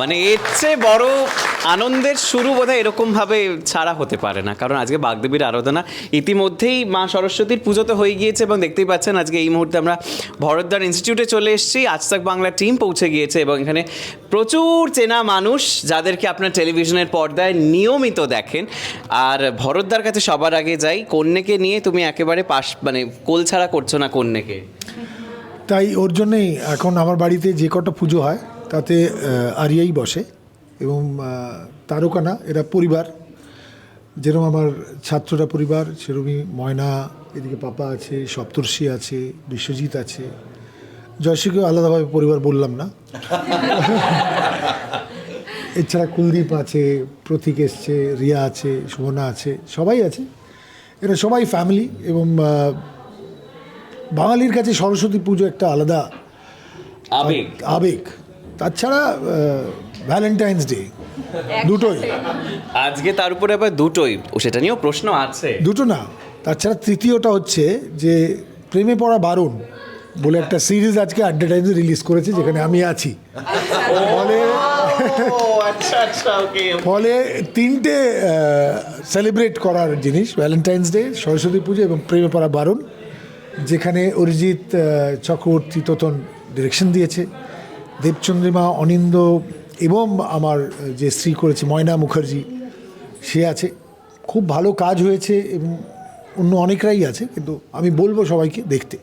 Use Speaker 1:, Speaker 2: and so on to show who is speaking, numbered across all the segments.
Speaker 1: মানে এর চেয়ে বড় আনন্দের শুরু বোধ বোধহয় এরকমভাবে ছাড়া হতে পারে না। কারণ আজকে বাগদেবীর আরাধনা ইতিমধ্যেই মা সরস্বতীর পুজো তো হয়ে গিয়েছে এবং দেখতেই পাচ্ছেন আজকে এই মুহূর্তে আমরা ভরদ্বার ইনস্টিটিউটে চলে এসেছি। আজ তাক বাংলা টিম পৌঁছে গিয়েছে এবং এখানে প্রচুর চেনা মানুষ যাদেরকে আপনার টেলিভিশনের পর্দায় নিয়মিত দেখেন। আর ভরদ্বার কাছে সবার আগে যাই, কন্যাকে নিয়ে তুমি একেবারে পাশ মানে কোল ছাড়া করছ না কন্যাকে?
Speaker 2: তাই ওর জন্যেই এখন আমার বাড়িতে যে কটা পুজো হয় তাতে আরিয়াই বসে এবং তারকানা এরা পরিবার। যেরকম আমার ছাত্ররা পরিবার সেরকমই ময়না এদিকে পাপা আছে সপ্তর্ষি আছে বিশ্বজিৎ আছে। জয়শ্রীকেও আলাদাভাবে পরিবার বললাম না। এছাড়া কুলদীপ আছে প্রতীক এসছে রিয়া আছে সুমনা আছে সবাই আছে। এরা সবাই ফ্যামিলি এবং বাঙালির কাছে সরস্বতী পুজো একটা আলাদা
Speaker 1: আবেগ।
Speaker 2: আবেগ। তাছাড়া ভ্যালেন্টাইন্স ডে দুটোই।
Speaker 1: আজকে তার উপরে আবার দুটোই। ও সেটা নিয়েও প্রশ্ন আছে।
Speaker 2: দুটো না তাছাড়া তৃতীয়টা হচ্ছে যে প্রেমে পড়া বারণ বলে একটা সিরিজ আজকে অ্যাডভার্টাইজে রিলিজ করেছে যেখানে আমি আছি। ফলে
Speaker 1: আচ্ছা আচ্ছা
Speaker 2: ফলে তিনটে সেলিব্রেট করার জিনিস ভ্যালেন্টাইন্স ডে সরস্বতী পুজো এবং প্রেমে পড়া বারণ যেখানে অরিজিৎ চক্রবর্তী তোতন ডিরেকশন দিয়েছে। দেবচন্দ্রিমা অনিন্দ এবং আমার যে স্ত্রী করেছে ময়না মুখার্জি সে আছে। খুব ভালো কাজ হয়েছে এবং অন্য অনেকরাই আছে কিন্তু আমি বলব সবাইকে দেখতে।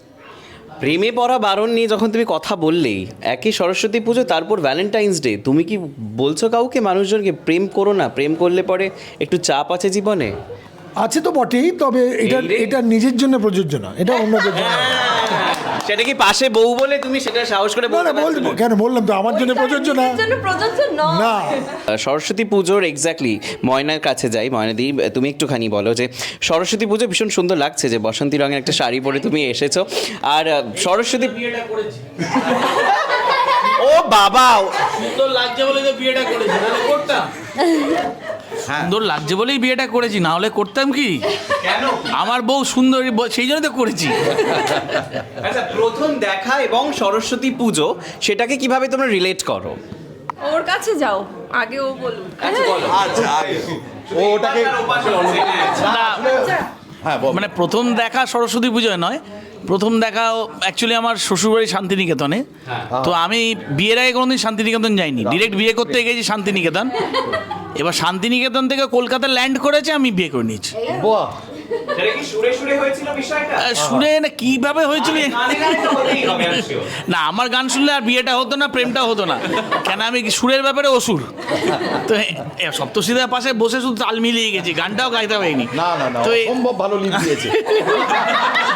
Speaker 1: প্রেমে পড়া বারণ নিয়ে যখন তুমি কথা বললেই একই সরস্বতী পুজো তারপর ভ্যালেন্টাইন্স ডে তুমি কি বলছো কাউকে মানুষজনকে প্রেম করো না প্রেম করলে পরে একটু চাপ আছে জীবনে
Speaker 2: আছে তো বটেই তবে এটা এটা নিজের জন্য প্রযোজ্য না এটা অন্যদের জন্য।
Speaker 1: সেটা কি পাশে বউ বলে তুমি সেটা সাহস করে
Speaker 2: না
Speaker 1: বলতে
Speaker 2: না বলব কেন বললাম তো আমার জন্য প্রযোজ্য না?
Speaker 3: জন্য প্রযোজ্য
Speaker 2: না।
Speaker 1: সরস্বতী পুজোর এক্স্যাক্টলি ময়নার কাছে যাই ময়না ময়নাদি তুমি একটুখানি বলো যে সরস্বতী পুজো ভীষণ সুন্দর লাগছে যে বসন্তী রঙের একটা শাড়ি পরে তুমি এসেছ। আর সরস্বতী ও বাবা
Speaker 4: সুন্দর লাগছে বলে তো বিয়েটা করেছি নাহলে করতাম। সুন্দর লাগছে বলেই বিয়েটা করেছি না হলে করতাম কি?
Speaker 1: কেন?
Speaker 4: আমার বউ সুন্দরী সেই জন্য তো করেছি।
Speaker 1: আচ্ছা প্রথম দেখা এবং সরস্বতী পুজো সেটাকে কীভাবে তোমরা রিলেট করো?
Speaker 3: ওর কাছে যাও আগে ও বলুন
Speaker 5: আচ্ছা ও ওটাকে হ্যাঁ
Speaker 4: মানে প্রথম দেখা সরস্বতী পুজোয় নয় প্রথম দেখা অ্যাকচুয়ালি আমার শ্বশুরবাড়ি শান্তিনিকেতনে। তো আমি বিয়ের আগে কোনোদিন শান্তিনিকেতন যাইনি ডিরেক্ট বিয়ে করতে গেছি শান্তিনিকেতন। এবার শান্তিনিকেতন থেকে কলকাতা ল্যান্ড করেছে আমি বিয়ে করে নিয়েছি।
Speaker 5: বাহ।
Speaker 1: কি সুরে
Speaker 4: শুনে না কীভাবে হয়েছিল। না আমার গান শুনলে আর বিয়েটা হতো না প্রেমটা হতো না। কেন আমি কি সুরের ব্যাপারে অসুর? তো এ- পাশে বসে শুধু তাল মিলিয়ে গেছি গানটাও গাইতে পারিনি।
Speaker 5: না না না
Speaker 4: তো
Speaker 5: ভালো লিপ দিয়েছে।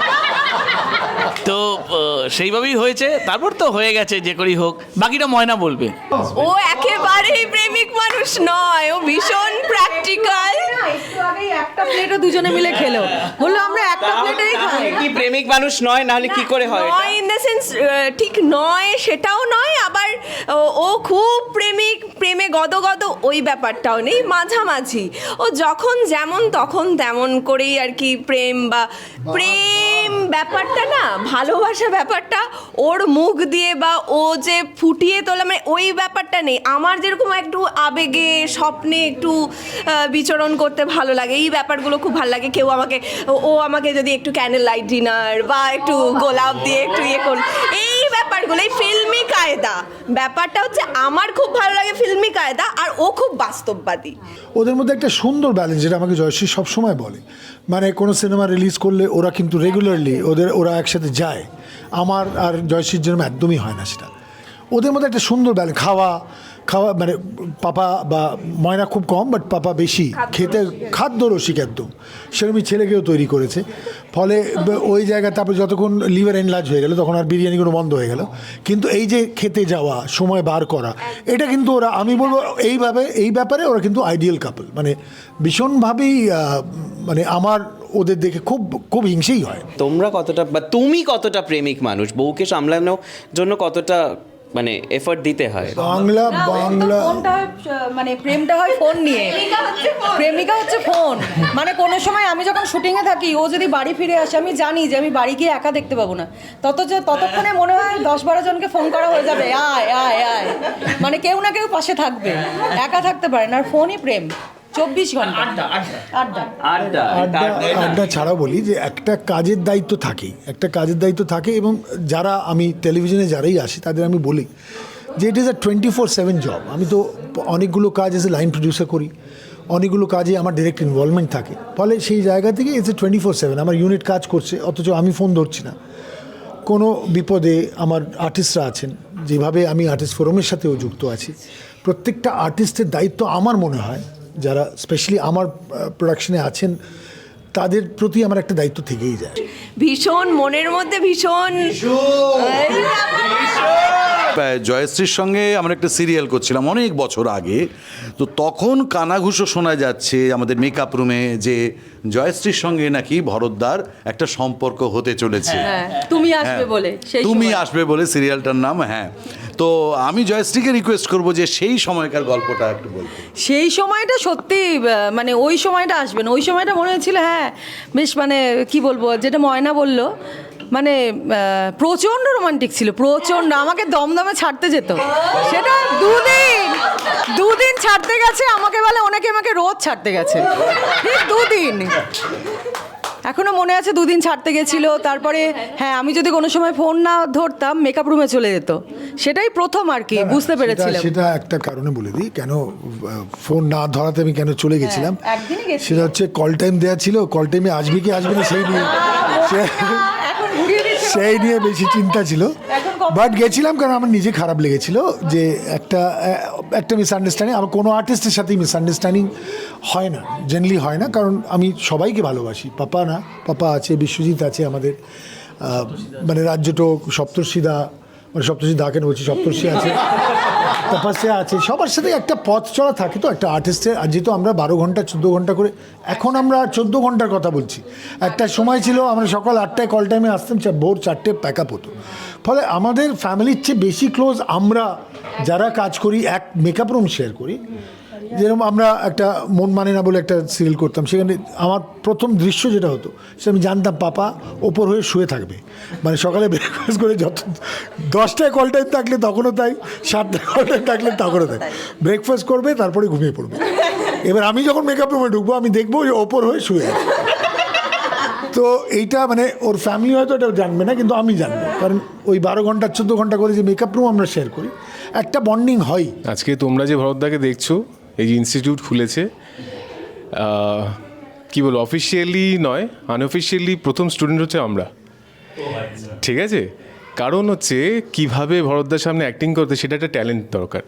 Speaker 4: তো সেইভাবেই হয়েছে। তারপর তো হয়ে গেছে যে করেই হোক। বাকিটা ময়না বলবে।
Speaker 3: ও একেবারেই প্রেমিক মানুষ নয়। ও ভীষণ প্র্যাকটিক্যাল
Speaker 6: একটু একটা প্লেটও দুজনে মিলে খেলো। বলল আমরা একটা প্লেটেই খাই।
Speaker 1: কি প্রেমিক মানুষ নয়? নাহলে কি করে হয়
Speaker 3: নয় ইন দ্য সেন্স ঠিক নয় সেটাও নয়। আবার ও- ও খুব প্রেমিক প্রেমে গদগদ ওই ব্যাপারটাও নেই মাঝামাঝি। ও যখন যেমন তখন তেমন করেই আর কি প্রেম বা প্রেম ব্যাপারটা না ভালোবাসা ব্যাপারটা ওর মুখ দিয়ে বা ও যে ফুটিয়ে তোলা মানে ওই ব্যাপারটা নেই। আমার যেরকম একটু আবেগে স্বপ্নে একটু বিচরণ করতে ভালো লাগে এই ব্যাপারগুলো খুব ভালো লাগে। কেউ আমাকে ও- আমাকে যদি একটু ক্যান্ডেল লাইট ডিনার বা একটু গোলাপ দিয়ে একটু ইয়ে করুন এই ব্যাপারগুলো এই ফিল্মি কায়দা। ব্যাপারটা হচ্ছে আমার খুব ভালো লাগে ফিল্মি কায়দা আর ও খুব বাস্তববাদী।
Speaker 2: ওদের মধ্যে একটা সুন্দর ব্যালেন্স যেটা আমাকে জয়শ্রী সবসময় বলে। মানে কোনো সিনেমা রিলিজ করলে ওরা কিন্তু রেগুলারলি ওদের ওরা একসাথে যায়। আমার আর জয়শ্রীর জন্য একদমই হয় না সেটা। ওদের মধ্যে একটা সুন্দর ব্যালেন্স খাওয়া খাওয়া মানে পাপা বা ময়না খুব কম বাট পাপা বেশি। খেতে খাদ্য রসিক একদম। সেরকমই ছেলেকেও তৈরি করেছে। ফলে ওই জায়গা তারপরে যতক্ষণ লিভার এনলার্জ হয়ে গেল, তখন আর বিরিয়ানিগুলো বন্ধ হয়ে গেল। কিন্তু এই যে খেতে যাওয়া, সময় বার করা, এটা কিন্তু ওরা, আমি বলব এইভাবে, এই ব্যাপারে ওরা কিন্তু আইডিয়াল কাপল মানে ভীষণভাবেই মানে আমার ওদের দেখে খুব খুব হিংসেই হয়।
Speaker 1: তোমরা কতটা বা তুমি কতটা প্রেমিক মানুষ? বউকে সামলানোর জন্য কতটা মানে এফর্ট দিতে হয়।
Speaker 2: বাংলা বাংলা।
Speaker 6: ফোনটা মানে প্রেমটা হয় ফোন নিয়ে। প্রেমিকা হচ্ছে ফোন। মানে কোনো সময় আমি যখন শুটিংয়ে থাকি ও যদি বাড়ি ফিরে আসে আমি জানি যে আমি বাড়ি গিয়ে একা দেখতে পাবো না। তত যে ততক্ষণে মনে হয় দশ বারো জনকে ফোন করা হয়ে যাবে। আয় আয় আয়। মানে কেউ না কেউ পাশে থাকবে। একা থাকতে পারে না। আর ফোনই প্রেম। চব্বিশ ঘণ্টা। আড্ডা
Speaker 1: আড্ডা।
Speaker 2: আড্ডা। আড্ডা বলি যে একটা কাজের দায়িত্ব থাকেই একটা কাজের দায়িত্ব থাকে এবং যারা আমি টেলিভিশনে যারাই আসি তাদের আমি বলি যে it is a twenty four seven job আমি তো অনেকগুলো কাজ এসে লাইন প্রডিউসার করি অনেকগুলো কাজে আমার ডিরেক্ট ইনভলভমেন্ট থাকে। ফলে সেই জায়গা থেকে it's a twenty four seven আমার ইউনিট কাজ করছে অথচ আমি ফোন ধরছি না। কোনো বিপদে আমার আর্টিস্টরা আছেন যেভাবে আমি আর্টিস্ট ফোরামের সাথেও যুক্ত আছি। প্রত্যেকটা আর্টিস্টের দায়িত্ব আমার মনে হয় যারা স্পেশালি আমার প্রোডাকশনে আছেন তাদের প্রতি আমার একটা দায়িত্ব থেকেই যায়।
Speaker 3: ভীষণ মনের মধ্যে ভীষণ।
Speaker 5: জয়শ্রীর সঙ্গে আমরা একটা সিরিয়াল করছিলাম অনেক বছর আগে। তো তখন কানাঘুষো শোনা যাচ্ছে আমাদের মেকআপ রুমে যে জয়শ্রীর সঙ্গে নাকি ভরতদার একটা সম্পর্ক হতে চলেছে।
Speaker 6: হ্যাঁ তুমি আসবে বলে
Speaker 5: তুমি আসবে বলে সিরিয়ালটার নাম হ্যাঁ। তো আমি জয়শ্রীকে রিকোয়েস্ট করব যে সেই সময়কার গল্পটা একটু বলতে।
Speaker 6: সেই সময়টা সত্যি মানে ওই সময়টা আসবেন ওই সময়টা মনে হচ্ছিল হ্যাঁ বেশ মানে কি বলব, যেটা ময়না বলল মানে প্রচণ্ড রোমান্টিক ছিল, প্রচণ্ড, আমাকে দমদমে ছাড়তে যেত। সেটা দুদিন দুদিন ছাড়তে গেছে, আমাকে বলে অনেকে আমাকে রোজ ছাড়তে গেছে। দুদিন। এখনও মনে আছে দুদিন ছাড়তে গেছিল তারপরে হ্যাঁ আমি যদি কোনো সময় ফোন না ধরতাম মেকআপ রুমে চলে যেত। সেটাই প্রথম আর কি বুঝতে
Speaker 2: সেটা-
Speaker 6: পেরেছিলাম।
Speaker 2: সেটা একটা কারণে বলে দিই কেন ফোন না ধরাতে আমি কেন চলে গেছিলাম?
Speaker 6: হ্যাঁ, গেছিলাম।
Speaker 2: সেটা হচ্ছে কল টাইম দেওয়া ছিল কল টাইমে আসবে কি আসবে না সেই নিয়ে সেই নিয়ে বেশি চিন্তা ছিল। বাট গেছিলাম কারণ আমার নিজে খারাপ লেগেছিল যে একটা একটা মিসআন্ডারস্ট্যান্ডিং আমার কোনো আর্টিস্টের সাথেই মিসআন্ডারস্ট্যান্ডিং হয় না জেনারেলি হয় না, কারণ আমি সবাইকে ভালোবাসি। পাপা না, পাপা আছে, বিশ্বজিৎ আছে আমাদের মানে রাজ্যটোক সপ্তর্ষিদা মানে সপ্তর্ষি দা কেন বলছি, সপ্তর্ষি আছে। তপস্যা আছে, সবার সাথে একটা পথ চলা থাকে তো, একটা আর্টিস্টের আর যেহেতু আমরা বারো ঘণ্টা, চোদ্দ ঘণ্টা করে, এখন আমরা চোদ্দ ঘণ্টার কথা বলছি। একটা সময় ছিল, আমরা সকাল আটটায় কল টাইমে আসতাম ভোর চারটে প্যাক আপ হতো। ফলে আমাদের ফ্যামিলির চেয়ে বেশি ক্লোজ আমরা যারা কাজ করি, এক মেকআপ রুম শেয়ার করি যেরকম আমরা একটা মন মানে না বলে একটা সিরিয়াল করতাম, সেখানে আমার প্রথম দৃশ্য যেটা হতো, সেটা আমি জানতাম পাপা ওপর হয়ে শুয়ে থাকবে। মানে সকালে ব্রেকফাস্ট করে যত, দশটায় কল টাইম থাকলে তখনও তাই, সাতটায় কল টাইম থাকলে তখনও তাই। ব্রেকফাস্ট করবে, তারপরে ঘুমিয়ে পড়বে। এবার আমি যখন মেকআপ রুমে ঢুকবো, আমি দেখব যে ওপর হয়ে শুয়ে আছে। তো এইটা মানে ওর ফ্যামিলি হয়তো এটা জানবে না, কিন্তু আমি জানব। কারণ ওই বারো ঘণ্টা, চোদ্দ ঘণ্টা করে যে মেকআপ রুম আমরা শেয়ার করি, একটা বন্ডিং হয়।
Speaker 7: আজকে তোমরা যে ভরতদাকে দেখছ এই যে ইনস্টিটিউট খুলেছে কি বলব অফিসিয়ালি নয় আনঅফিসিয়ালি প্রথম স্টুডেন্ট হচ্ছে আমরা। ঠিক আছে? কারণ হচ্ছে কীভাবে ভরতদার সামনে অ্যাক্টিং করতে, সেটা একটা ট্যালেন্ট দরকার।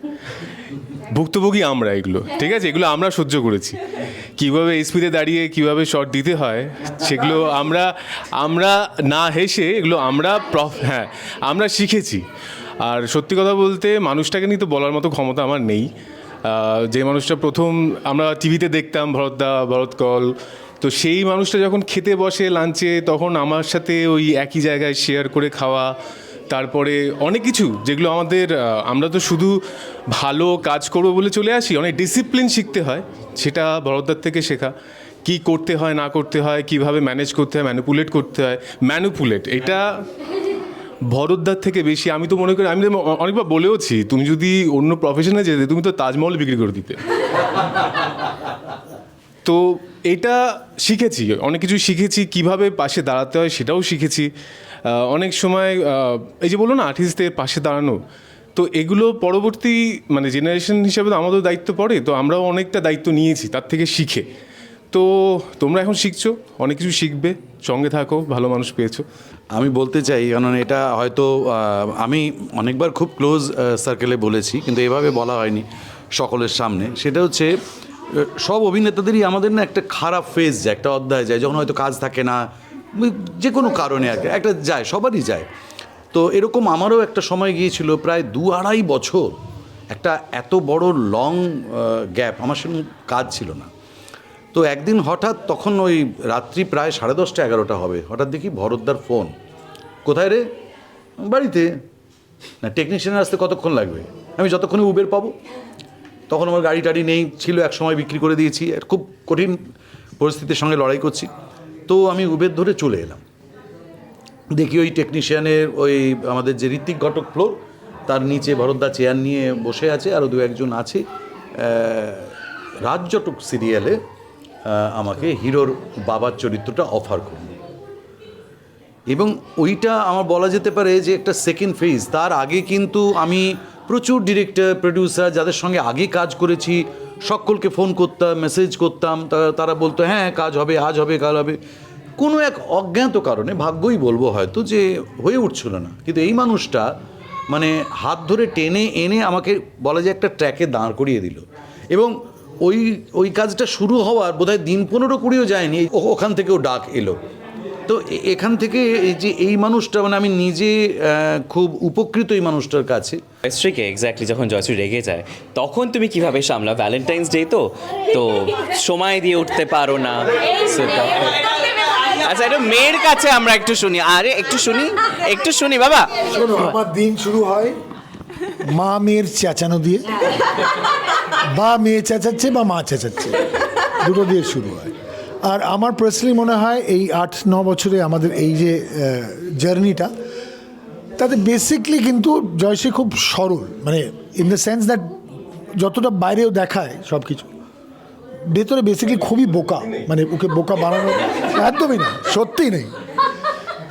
Speaker 7: ভুক্তভোগী আমরা এগুলো, ঠিক আছে? এগুলো আমরা সহ্য করেছি। কীভাবে এসপিতে দাঁড়িয়ে কীভাবে শট দিতে হয়, সেগুলো আমরা আমরা না হেসে এগুলো আমরা প্রফ হ্যাঁ আমরা শিখেছি। আর সত্যি কথা বলতে মানুষটাকে নিয়ে তো বলার মতো ক্ষমতা আমার নেই। যে মানুষটা প্রথম আমরা টিভিতে দেখতাম ভরতদা ভরত কল। তো সেই মানুষটা যখন খেতে বসে লাঞ্চে তখন আমার সাথে ওই একই জায়গায় শেয়ার করে খাওয়া, তারপরে অনেক কিছু যেগুলো আমাদের আমরা তো শুধু ভালো কাজ করব বলে চলে আসি, অনেক ডিসিপ্লিন শিখতে হয়, সেটা ভরতদার থেকে শেখা। কি করতে হয়, না করতে হয়, কীভাবে ম্যানেজ করতে হয় ম্যানুপুলেট করতে হয়। ম্যানুপুলেট এটা ভরতদার থেকে বেশি, আমি তো মনে করি, আমি অনেকবার বলেওছি, তুমি যদি অন্য প্রফেশনে যেতে, তুমি তো তাজমহল বিক্রি করে দিতে। তো এটা শিখেছি, অনেক কিছু শিখেছি, কীভাবে পাশে দাঁড়াতে হয় সেটাও শিখেছি। অনেক সময় এই যে বলো না আর্টিস্টদের পাশে দাঁড়ানো, তো এগুলো পরবর্তী মানে জেনারেশন হিসাবে তো আমাদের দায়িত্ব পড়ে, তো আমরাও অনেকটা দায়িত্ব নিয়েছি, তার থেকে শিখে। তো তোমরা এখন শিখছো, অনেক কিছু শিখবে, সঙ্গে থাকো, ভালো মানুষ পেয়েছ।
Speaker 5: আমি বলতে চাই, কারণ এটা হয়তো আমি অনেকবার খুব ক্লোজ সার্কেলে বলেছি, কিন্তু এভাবে বলা হয়নি সকলের সামনে। সেটা হচ্ছে সব অভিনেতাদেরই আমাদের না একটা খারাপ ফেজ যায়, একটা অধ্যায় যায়, যখন হয়তো কাজ থাকে না, যে কোনো কারণে আর একটা যায়, সবারই যায়। তো এরকম আমারও একটা সময় গিয়েছিল, প্রায় দু আড়াই বছর, একটা এত বড় লং গ্যাপ আমার সেরকম কাজ ছিল না। তো একদিন হঠাৎ তখন ওই রাত্রি প্রায় সাড়ে দশটা এগারোটা হবে। হঠাৎ দেখি ভরতদার ফোন। কোথায় রে? বাড়িতে। না টেকনিশিয়ান আসতে কতক্ষণ লাগবে? আমি যতক্ষণে উবের পাবো। তখন আমার গাড়ি টাড়ি নেই ছিল এক সময় বিক্রি করে দিয়েছি। খুব কঠিন পরিস্থিতির সঙ্গে লড়াই করছি। তো আমি উবের ধরে চলে এলাম। দেখি ওই টেকনিশিয়ানের ওই আমাদের যে ঋত্বিক ঘটক ফ্লোর তার নিচে ভরতদা চেয়ার নিয়ে বসে আছে। আরও দু একজন আছে। আহ, রাজজটক সিরিয়ালে আমাকে হিরোর বাবার চরিত্রটা অফার করল। এবং ওইটা আমার বলা যেতে পারে যে একটা সেকেন্ড ফেজ তার আগে কিন্তু আমি প্রচুর ডিরেক্টর প্রডিউসার যাদের সঙ্গে আগে কাজ করেছি, সকলকে ফোন করতাম মেসেজ করতাম। তারা বলতো হ্যাঁ কাজ হবে, আজ হবে, কাল হবে। কোনো এক অজ্ঞাত কারণে, ভাগ্যই বলব হয়তো যে হয়ে উঠছিল না। কিন্তু এই মানুষটা মানে হাত ধরে টেনে এনে আমাকে বলা যায় একটা ট্র্যাকে দাঁড় করিয়ে দিল। এবং ওই ওই কাজটা শুরু হওয়ার বোধহয় দিন পনেরো কুড়িও যায়নি ও- ওখান থেকেও ডাক এলো। তো এখান থেকে এই যে এই মানুষটা মানে আমি নিজে খুব উপকৃত এই মানুষটার কাছে।
Speaker 1: জয়শ্রীকে এক্স্যাক্টলি যখন জয়শ্রী রেগে যায় তখন তুমি কীভাবে সামলা? ভ্যালেন্টাইন্স ডে তো? তো সময় দিয়ে উঠতে পারো না। আচ্ছা এটা মেয়ের কাছে আমরা একটু শুনি। আরে একটু শুনি একটু শুনি বাবা।
Speaker 2: শোনো আমার দিন শুরু হয় মা মেয়ের চেঁচানো দিয়ে। বা মেয়ে চেঁচাচ্ছে বা মা চেঁচাচ্ছে। দুটো দিয়ে শুরু হয়। আর আমার পার্সোনালি মনে হয় এই আট, ন বছরে আমাদের এই যে জার্নিটা তাতে বেসিকলি কিন্তু জয়শ্রী খুব সরল। মানে ইন দ্য সেন্স দ্যাট যতটা বাইরেও দেখায় সব কিছু ভেতরে বেসিকলি খুবই বোকা। মানে ওকে বোকা বানানো একদমই না, সত্যিই নেই।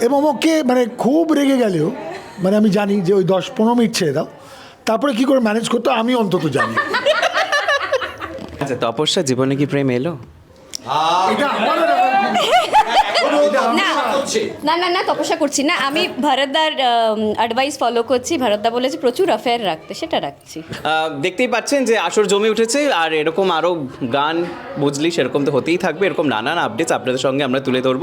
Speaker 2: এবং ওকে মানে খুব রেগে গেলেও মানে আমি জানি যে ওই দশ, পনেরো মিনিট ছেড়ে দাও, তারপরে কি করে ম্যানেজ করতে, আমি অন্তত জানি।
Speaker 1: আচ্ছা তপস্যা জীবনে কি প্রেম এলো?
Speaker 8: না না না না তপস্যা করছি না। আমি ভারতদার অ্যাডভাইস ফলো করছি। ভারতদা বলেছে প্রচুর অ্যাফেয়ার রাখতে। সেটা রাখছি।
Speaker 1: আহ, দেখতেই পাচ্ছেন যে আসর জমে উঠেছে আর এরকম আরও গান বুঝলি সেরকম তো হতেই থাকবে। এরকম নানান আপডেটস আপনাদের সঙ্গে আমরা তুলে ধরবো।